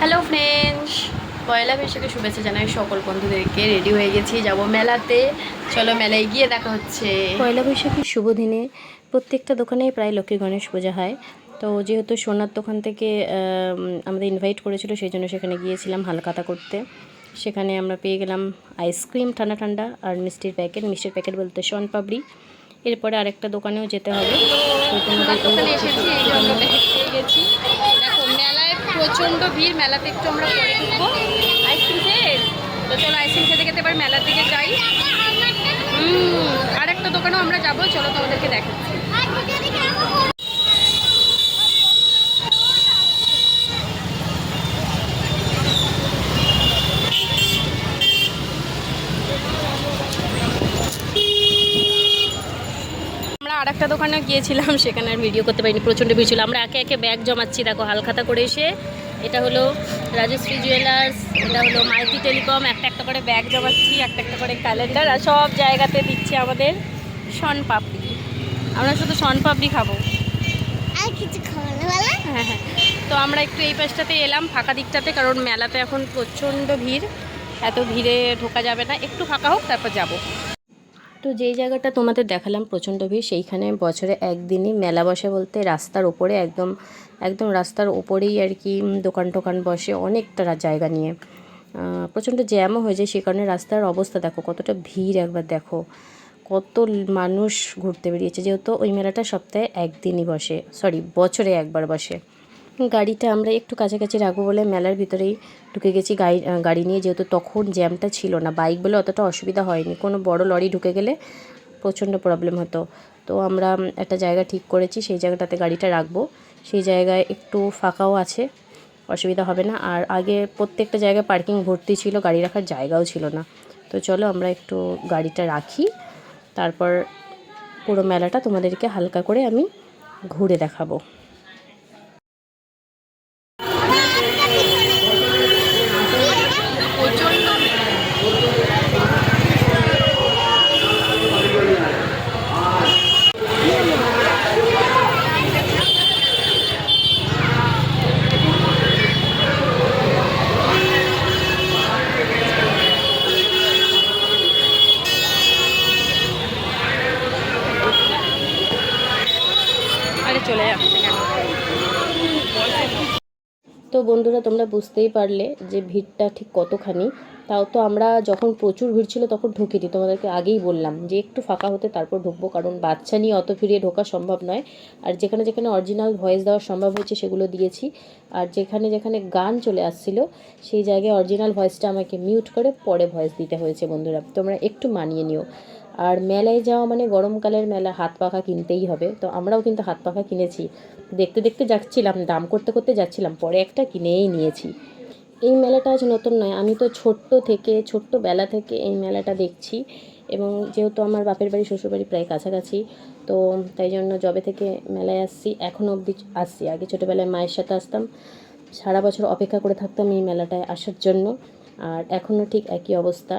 Hello friends পয়লা বৈশাখে শুভেচ্ছা জানাই সকল বন্ধুদেরকে। রেডি হয়ে গেছি যাব মেলাতে। চলো মেলায় গিয়ে দেখা হচ্ছে। পয়লা বৈশাখের শুভ দিনে প্রত্যেকটা দোকানেই প্রায় লক্ষ্মী গণেশ পূজা হয়। তো যেহেতু সোনার দোকান থেকে আমাদের ইনভাইট করেছিল সেই জন্য সেখানে গিয়েছিলাম হালখাতা করতে। সেখানে আমরা পেয়ে গেলাম আইসক্রিম ঠান্ডা ঠান্ডা আর মিষ্টির প্যাকেট মিষ্টির প্যাকেট বলতে শন পাপড়ি। এরপরে আরেকটা দোকানেও যেতে হবে। তো তোমাদের প্রচণ্ড ভিড়, মেলাতে একটু আমরা পরে ঢুকবো। আইসক্রিম খেয়ে? তো চলো আইসক্রিম খেতে খেতে এবার মেলার দিকে যাই। হুম আর একটা দোকানেও আমরা যাব, চলো তোমাদেরকে দেখাচ্ছি। আর একটা দোকানে গিয়েছিলাম সেখানে আর ভিডিও করতে পারিনি প্রচণ্ড ভিড় ছিল। আমরা একে একে ব্যাগ জমাচ্ছি দেখো হালখাতা করে এসে। এটা হলো রাজশ্রী জুয়েলার্স এটা হলো মাইতি টেলিকম একটা একটা করে ব্যাগ জমাচ্ছি একটা একটা করে ক্যালেন্ডার আর সব জায়গাতে দিচ্ছে আমাদের শন পাপড়ি। আমরা শুধু শন পাপড়ি খাব। আর কিছু খাওয়ানো হ্যাঁ হ্যাঁ। তো আমরা একটু এই পাশটাতে এলাম ফাঁকা দিকটাতে কারণ মেলাতে এখন প্রচণ্ড ভিড়। এত ভিড়ে ঢোকা যাবে না একটু ফাঁকা হোক তারপর যাব। তো যেই জায়গাটা তোমাদের দেখালাম প্রচণ্ড ভিড়, সেইখানে বছরে একদিনই মেলা বসে বলতে রাস্তার ওপরে একদম একদম রাস্তার ওপরেই আর কি দোকান টোকান বসে অনেকটা জায়গা নিয়ে। প্রচণ্ড জ্যামও হয়ে যায় সে কারণে রাস্তার অবস্থা দেখো, কতটা ভিড় একবার দেখো। কত মানুষ ঘুরতে বেরিয়েছে, যেহেতু ওই মেলাটা সপ্তাহে একদিনই বসে সরি বছরে একবার বসে। গাড়িটা আমরা একটু কাছাকাছি রাখব বলে মেলার ভিতরেই ঢুকে গেছি। গাড়ি গাড়ি নিয়ে যেহেতু তখন জ্যামটা ছিল না, বাইক বলে অতটা অসুবিধা হয়নি। কোনো বড় লরি ঢুকে গেলে প্রচণ্ড প্রবলেম হতো। তো আমরা একটা জায়গা ঠিক করেছি, সেই জায়গাটাতে গাড়িটা রাখব। সেই জায়গায় একটু ফাঁকাও আছে, অসুবিধা হবে না। আর আগে প্রত্যেকটা জায়গায় পার্কিং ভর্তি ছিল, গাড়ি রাখার জায়গাও ছিল না। তো চলো আমরা একটু গাড়িটা রাখি। তারপর পুরো মেলাটা তোমাদেরকে হালকা করে আমি ঘুরে দেখাবো। চলে যাচ্ছে কেন? তো বন্ধুরা তোমরা বুঝতেই পারলে যে ভিড়টা ঠিক কতখানি। তাও তো আমরা যখন প্রচুর ভিড় ছিল তখন ঢুকিনি। তোমাদেরকে আগেই বললাম যে একটু ফাঁকা হতে তারপর ঢুকবো, কারণ বাচ্চা নিয়ে অত ফিরিয়ে ঢোকা সম্ভব নয়। আর যেখানে যেখানে অরিজিনাল ভয়েস দেওয়া সম্ভব হয়েছে সেগুলো দিয়েছি। আর যেখানে যেখানে গান চলে আসছিল, সেই জায়গায় অরিজিনাল ভয়েসটা আমাকে মিউট করে পরে ভয়েস দিতে হয়েছে বন্ধুরা। তোমরা একটু মানিয়ে নিও। আর মেলায় যাওয়া মানে গরমকালের মেলা, হাত পাখা কিনতেই হবে। তো আমরাও কিন্তু হাত পাখা কিনেছি। দেখতে দেখতে যাচ্ছিলাম, দাম করতে করতে যাচ্ছিলাম, পরে একটা কিনেই নিয়েছি। এই মেলাটা আজ নতুন নয়। আমি তো ছোট্ট থেকে ছোট্ট বেলা থেকে এই মেলাটা দেখছি এবং যেহেতু আমার বাপের বাড়ি, শ্বশুরবাড়ি প্রায় কাছাকাছি, তো তাই জন্য জবে থেকে মেলায় আসছি এখনও অবধি আসছি। আগে ছোটোবেলায় মায়ের সাথে আসতাম, সারা বছর অপেক্ষা করে থাকতাম এই মেলাটায় আসার জন্য, আর এখনও ঠিক একই অবস্থা।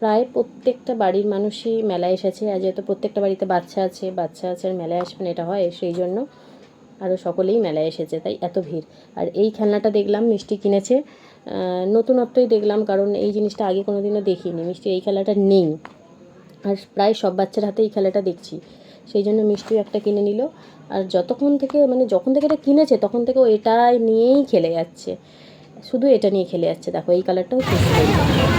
প্রায় প্রত্যেকটা বাড়ির মানুষই মেলায় এসেছে, আর যেহেতু প্রত্যেকটা বাড়িতে বাচ্চা আছে বাচ্চা আছে আর মেলায় আসবেন এটা হয় সেই জন্য। আরও সকলেই মেলায় এসেছে, তাই এত ভিড়। আর এই খেলনাটা দেখলাম, মিষ্টি কিনেছে। নতুনত্বই দেখলাম, কারণ এই জিনিসটা আগে কোনো দিনও দেখিনি। মিষ্টি, এই খেলাটা নেই। আর প্রায় সব বাচ্চার হাতে এই খেলাটা দেখছি। সেই জন্য মিষ্টিও একটা কিনে নিল। আর যতক্ষণ থেকে মানে যখন থেকে এটা কিনেছে, তখন থেকে ও এটাই নিয়েই খেলে যাচ্ছে। শুধু এটা নিয়ে খেলে যাচ্ছে। দেখো, এই কালারটাও খুব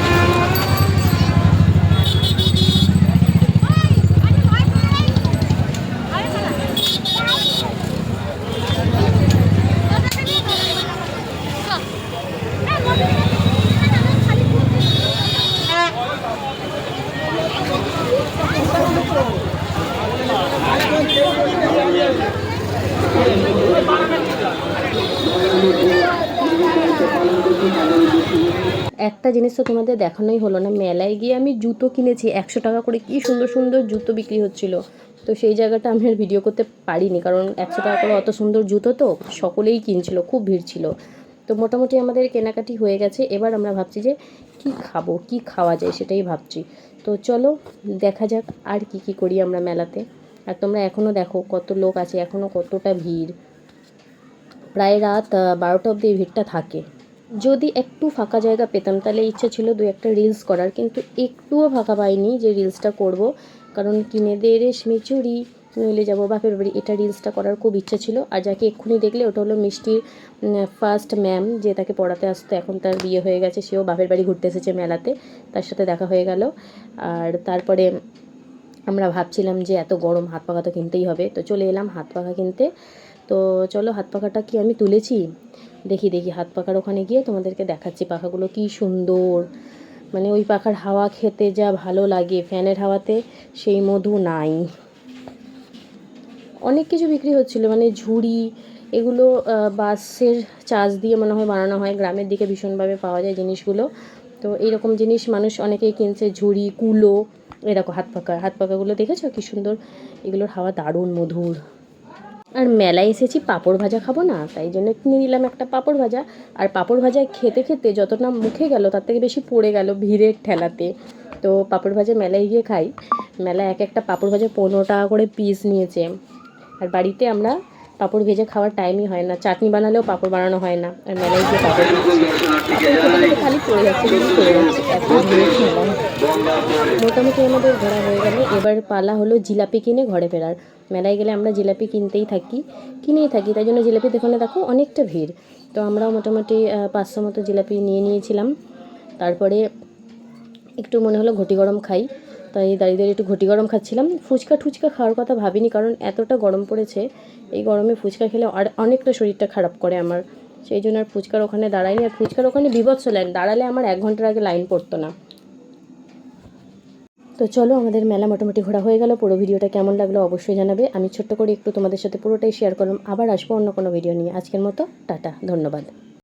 একটা জিনিস তো তোমাদের দেখানোই হলো না, মেলায় গিয়ে আমি জুতো কিনেছি, একশো টাকা করে কি সুন্দর সুন্দর জুতো বিক্রি হচ্ছিল। তো সেই জায়গাটা আমি আর ভিডিও করতে পারিনি, কারণ একশো টাকা করে অত সুন্দর জুতো তো সকলেই কিনছিল, খুব ভিড় ছিল। তো মোটামুটি আমাদের কেনাকাটি হয়ে গেছে, এবার আমরা ভাবছি যে কি খাব, কি খাওয়া যায় সেটাই ভাবছি। তো চলো, দেখা যাক আর কি কি করি আমরা মেলাতে। আর তোমরা এখনও দেখো কত লোক আছে এখনও কতটা ভিড়। প্রায় রাত বারোটা অবধি ভিড়টা থাকে। যদি একটু ফাঁকা জায়গা পেতাম, তাহলে ইচ্ছা ছিল দু একটা রিলস করার। কিন্তু একটুও ফাঁকা পাইনি যে রিলসটা করব। কারণ কিনে দে রেশমি চুড়ি নইলে যাব বাপের বাড়ি। এটা রিলসটা করার খুব ইচ্ছা ছিল। আর যাকে এক্ষুনি দেখলে, ওটা হলো মিষ্টির ফার্স্ট ম্যাম যে তাকে পড়াতে আসতো। এখন তার বিয়ে হয়ে গেছে। সেও বাপের বাড়ি ঘুরতে এসেছে মেলাতে। তার সাথে দেখা হয়ে গেল। আর তারপরে আমরা ভাবছিলাম যে এত গরম, হাত পাখা তো কিনতেই হবে। তো চলে এলাম হাত পাখা কিনতে। তো চলো হাত পাখাটা কি আমি তুলেছি? দেখি দেখি, হাত পাখার ওখানে গিয়ে তোমাদেরকে দেখাচ্ছি পাখাগুলো কি সুন্দর। মানে ওই পাখার হাওয়া খেতে যা ভালো লাগে, ফ্যানের হাওয়াতে সেই মধু নাই। অনেক কিছু বিক্রি হচ্ছিল মানে ঝুড়ি, এগুলো বাঁশের চাষ দিয়ে মনে হয় বানানো হয়। গ্রামের দিকে ভীষণভাবে পাওয়া যায় জিনিসগুলো। তো এইরকম জিনিস মানুষ অনেকেই কিনছে, ঝুড়ি, কুলো, এরকম হাত পাকা হাত পাকাগুলো দেখেছ? কি সুন্দর। এগুলোর হাওয়া দারুণ মধুর। আর মেলায় এসেছি পাঁপড় ভাজা খাব না, তাই জন্য কিনে নিলাম একটা পাঁপড় ভাজা। আর পাঁপড় ভাজা খেতে খেতে যতটা মুখে গেল তার থেকে বেশি পড়ে গেল ভিড়ের ঠেলাতে। তো পাঁপড় ভাজা মেলায় গিয়ে খাই। মেলায় এক একটা পাঁপড় ভাজা পনেরো টাকা করে পিস নিয়েছে। আর বাড়িতে আমরা পাঁপড় ভেজে খাওয়ার টাইমই হয় না। চাটনি বানালেও পাঁপড় বানানো হয় না। আর মেলায় গিয়ে পাঁপড় খালি পড়ে যাচ্ছে এত ভিড় মোটামুটি আমাদের ঘোরা হয়ে গেল। এবার পালা হলো জিলাপি কিনে ঘরে ফেরার। মেলায় গেলে আমরা জিলাপি কিনতেই থাকি, কিনেই থাকি। তাই জন্য জিলাপি দোকানে দেখো অনেকটা ভিড়। তো আমরাও মোটামুটি পাঁচশো মতো জিলাপি নিয়ে নিয়েছিলাম। তারপরে একটু মনে হলো ঘটি গরম খাই। তাই দাঁড়িয়ে দাঁড়িয়ে একটু ঘটি গরম খাচ্ছিলাম। ফুচকা টুচকা খাওয়ার কথা ভাবিনি, কারণ এতটা গরম পড়েছে, এই গরমে ফুচকা খেলে আর অনেকটা শরীরটা খারাপ করে আমার। সেই জন্য আর ফুচকার ওখানে দাঁড়াইনি। আর ফুচকার ওখানে বিভৎস লাইন দাঁড়ালে আমার এক ঘণ্টার আগে লাইন পড়তো না। তো চলো আমাদের মেলা মোটামুটি ঘোরা হয়ে গেল। পুরো ভিডিওটা কেমন লাগল অবশ্যই জানাবে। আমি ছোট্ট করে একটু তোমাদের সাথে পুরোটাই শেয়ার করলাম। আবার আসব অন্য কোনো ভিডিও নিয়ে। আজকের মতো, টাটা, ধন্যবাদ।